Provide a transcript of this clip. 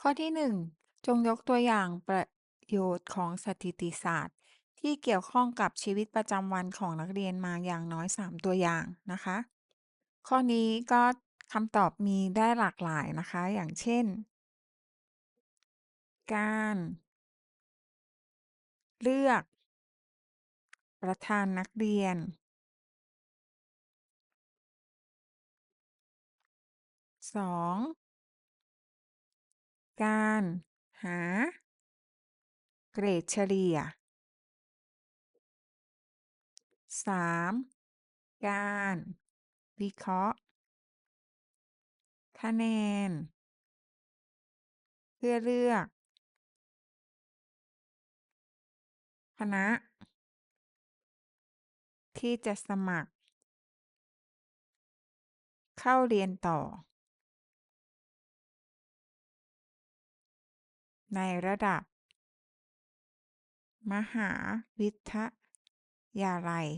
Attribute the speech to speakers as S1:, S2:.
S1: ข้อที่ 1 จงยกตัวอย่างประโยชน์ของสถิติศาสตร์ ที่เกี่ยวข้องกับชีวิตประจำวันของนักเรียนมาอย่างน้อย 3 ตัวอย่างนะคะ ข้อนี้ก็คำตอบมีได้หลากหลายนะคะ อย่างเช่น การ เลือก ประธานนักเรียน 2 การหาเกรดเฉลี่ย 3 การวิเคราะห์ คะแนน เพื่อเลือก คณะ ที่จะสมัคร เข้าเรียนต่อ ในระดับ มหาวิทยาลัย